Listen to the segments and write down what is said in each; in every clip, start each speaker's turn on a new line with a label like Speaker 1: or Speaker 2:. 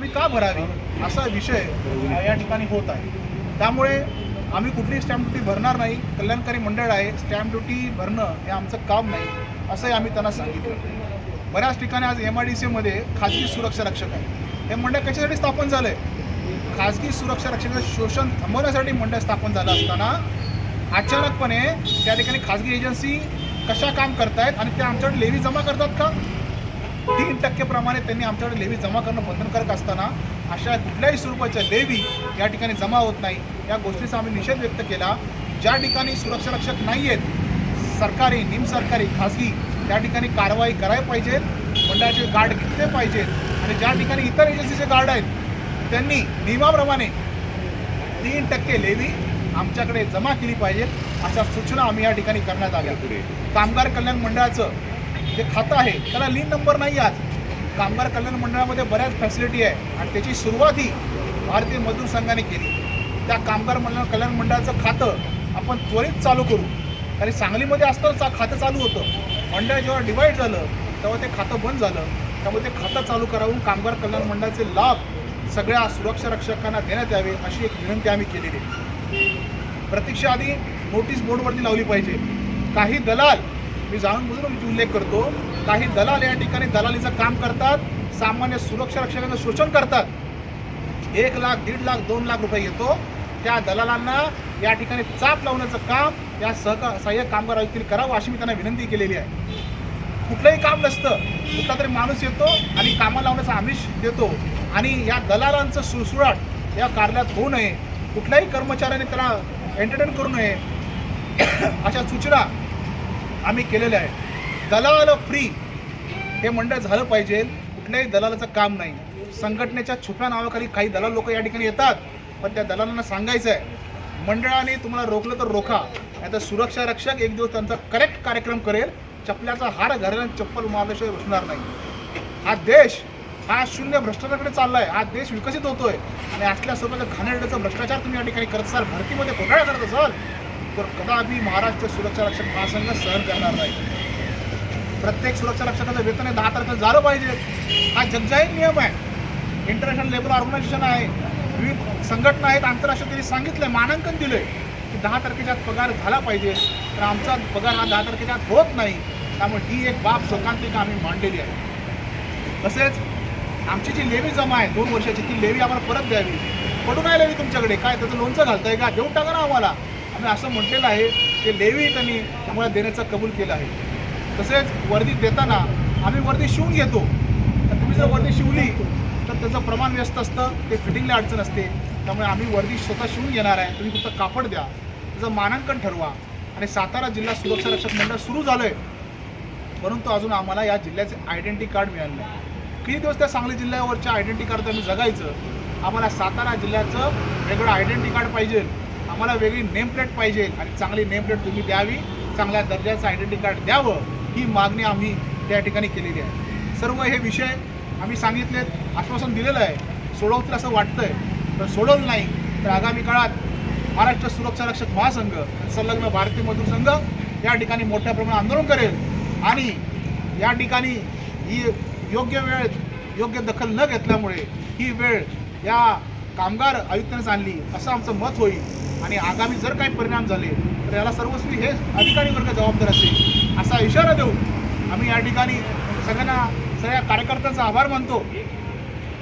Speaker 1: आम्ही का भरावी? असा विषय या ठिकाणी होत आहे. त्यामुळे आम्ही कुठलीही स्टॅम्प ड्युटी भरणार नाही. कल्याणकारी मंडळ आहे. स्टॅम्प ड्युटी भरणं हे आमचं काम नाही असंही आम्ही त्यांना सांगितलं. बऱ्याच ठिकाणी आज एम आय डी सीमध्ये खाजगी सुरक्षा रक्षक आहे हे मंडळ कशासाठी स्थापन झालं आहे खाजगी सुरक्षा रक्षकाचं शोषण थांबवण्यासाठी मंडळ स्थापन झालं असताना अचानकपणे त्या ठिकाणी खाजगी एजन्सी कशा काम करतायत आणि त्या आमच्याकडे लेवी जमा करतात का? तीन टक्केप्रमाणे त्यांनी आमच्याकडे लेवी जमा करणं बंधनकारक असताना अशा कुठल्याही स्वरूपाच्या लेवी या ठिकाणी जमा होत नाही. या गोष्टीचा आम्ही निषेध व्यक्त केला. ज्या ठिकाणी सुरक्षा रक्षक नाही आहेत सरकारी निमसरकारी खाजगी त्या ठिकाणी कारवाई करायला पाहिजे मंडळाचे गार्ड घेतले पाहिजेत आणि ज्या ठिकाणी इतर एजन्सीचे गार्ड आहेत त्यांनी नियमाप्रमाणे तीन टक्के लेवी आमच्याकडे जमा केली पाहिजे अशा सूचना आम्ही या ठिकाणी करण्यात आल्या. कामगार कल्याण मंडळाचं जे खातं आहे त्याला लीन नंबर नाही आज. कामगार कल्याण मंडळामध्ये बऱ्याच फॅसिलिटी आहे आणि त्याची सुरुवात ही भारतीय मजदूर संघाने केली. त्या कामगार मंडळ कल्याण मंडळाचं खातं आपण त्वरित चालू करू. कारण सांगलीमध्ये असताना खातं चालू होतं. मंडळ जेव्हा डिवाईड झालं तेव्हा ते खातं बंद झालं. त्यामुळे ते खातं चालू करावून कामगार कल्याण मंडळाचे लाभ सगळ्या सुरक्षा रक्षकांना देण्यात यावे अशी एक विनंती आम्ही केलेली आहे. प्रतीक्षा आधी नोटीस बोर्डवरती लावली पाहिजे. काही दलाल मी जाणून उल्लेख करतो काही दलाल या ठिकाणी दलालीचं काम करतात सामान्य सुरक्षा रक्षकांचं शोषण करतात. एक लाख दीड लाख दोन लाख रुपये येतो त्या दलालांना या ठिकाणी चाप लावण्याचं काम या सहकार सहाय्यक कामगार आयुक्तीने करावं अशी मी त्यांना विनंती केलेली आहे. कुठलंही काम नसतं कुठला तरी माणूस येतो आणि कामाला लावण्याचा आमिष देतो. आणि या दलालांचं सुळसुळाट या कार्यालयात होऊ नये. कुठल्याही कर्मचाऱ्याने त्याला एंटरटेन करू नये. अशा सूचना आम्ही केलेले आहे. दलाल फ्री हे मंडळ झालं पाहिजे. कुठल्याही दलालाचं काम नाही. संघटनेच्या छुप्या नावाखाली काही दलाल लोक या ठिकाणी येतात. पण त्या दलालांना सांगायचं आहे मंडळाने तुम्हाला रोखलं तर रोखा. नाही तर सुरक्षा रक्षक एक दिवस त्यांचा करेक्ट कार्यक्रम करेल. चपल्याचा हार घालेला चप्पल मारल्याशिवाय बसणार नाही. हा देश हा शून्य भ्रष्टाचाराकडे चाललाय. हा देश विकसित होतोय. आणि असल्या स्वरूपाचा घाणेरड्याचा भ्रष्टाचार तुम्ही या ठिकाणी करत असाल भरतीमध्ये घोटाळा करत असाल तर कदापि महाराष्ट्र सुरक्षा रक्षक महासंघ सहन करणार नाही. प्रत्येक सुरक्षा रक्षकाचं वेतन हे दहा तारखेला झालं पाहिजे. हा जगजाहीर नियम आहे. इंटरनॅशनल लेबर ऑर्गनायझेशन आहे. विविध संघटना आहेत. आंतरराष्ट्रीय त्यांनी सांगितलंय मानांकन दिलं आहे की दहा तारखेच्या आत पगार झाला पाहिजे. तर आमचा पगार हा दहा तारखेच्या आत होत नाही. त्यामुळे ही एक बाब शोकांतिका आम्ही मांडलेली आहे. तसेच आमची जी लेवी जमा आहे दोन वर्षाची ती लेवी आम्हाला परत द्यावी. पडून आहे लेवी तुमच्याकडे. काय त्याचं लोणचं घालताय का? देऊन टाका ना आम्हाला. आणि असं म्हटलेलं आहे ते लेवी त्यांनी आम्हाला देण्याचं कबूल केलं आहे. तसेच वर्दी देताना आम्ही वर्दी शिवून घेतो. तर तुम्ही जर वर्दी शिवली तर त्याचं प्रमाण व्यस्त असतं ते फिटिंगला अडचण असते. त्यामुळे आम्ही वर्दी स्वतः शिवून घेणार आहे. तुम्ही फक्त कापड द्या. त्याचं मानांकन ठरवा. आणि सातारा जिल्हा सुरक्षा रक्षक मंडळ सुरू झालं आहे परंतु अजून आम्हाला या जिल्ह्याचे आयडेंटिटी कार्ड मिळालं नाही. किती दिवस त्या सांगली जिल्ह्यावरच्या आयडेंटिटी कार्ड आम्ही जगायचं? आम्हाला सातारा जिल्ह्याचं वेगळं आयडेंटिटी कार्ड पाहिजे. आम्हाला वेगळी नेमप्लेट पाहिजे आणि चांगली नेमप्लेट तुम्ही द्यावी चांगल्या दर्जाचं आयडेंटिटी कार्ड द्यावं ही मागणी आम्ही त्या ठिकाणी केलेली आहे. सर्व हे विषय आम्ही सांगितलेत आश्वासन दिलेलं आहे. सोडवतील असं वाटतं आहे तर सोडवलं नाही तर आगामी काळात महाराष्ट्र सुरक्षा रक्षक महासंघ संलग्न भारतीय मजदूर संघ या ठिकाणी मोठ्या प्रमाणात आंदोलन करेल आणि या ठिकाणी ही योग्य वेळ योग्य दखल न घेतल्यामुळे ही वेळ या कामगार आयुक्तानेच आणली असं आमचं मत होईल. आणि आगामी जर काही परिणाम झाले तर याला सर्वस्वी हे अधिकारी वर्ग जबाबदार असेल असा इशारा देऊन आम्ही या ठिकाणी सगळ्यांना सगळ्या कार्यकर्त्यांचा आभार मानतो.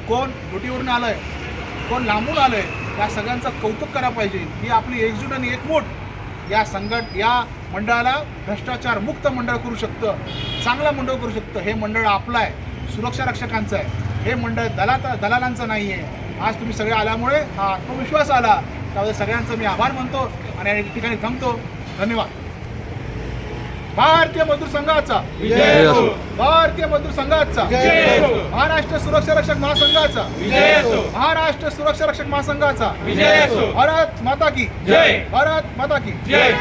Speaker 1: कोण ड्युटीवरून आलं आहे कोण लांबून आलं आहे या सगळ्यांचं कौतुक करायला पाहिजे. ही आपली एकजूट आणि एकमोट या संघट या मंडळाला भ्रष्टाचार मुक्त मंडळ करू शकतं चांगलं मंडळ करू शकतं. हे मंडळ आपलं आहे सुरक्षा रक्षकांचं आहे. हे मंडळ दलाता दलालांचं नाही आहे आज तुम्ही सगळे आल्यामुळे हा आत्मविश्वास आला. त्यामुळे सगळ्यांचं मी आभार मानतो आणि या ठिकाणी थांबतो धन्यवाद भारतीय मजदूर संघाचा. भारतीय मजदूर संघाचा. महाराष्ट्र सुरक्षा रक्षक महासंघाचा. महाराष्ट्र सुरक्षा रक्षक महासंघाचा. भारत माता की
Speaker 2: जय.
Speaker 1: भारत माता की
Speaker 2: जय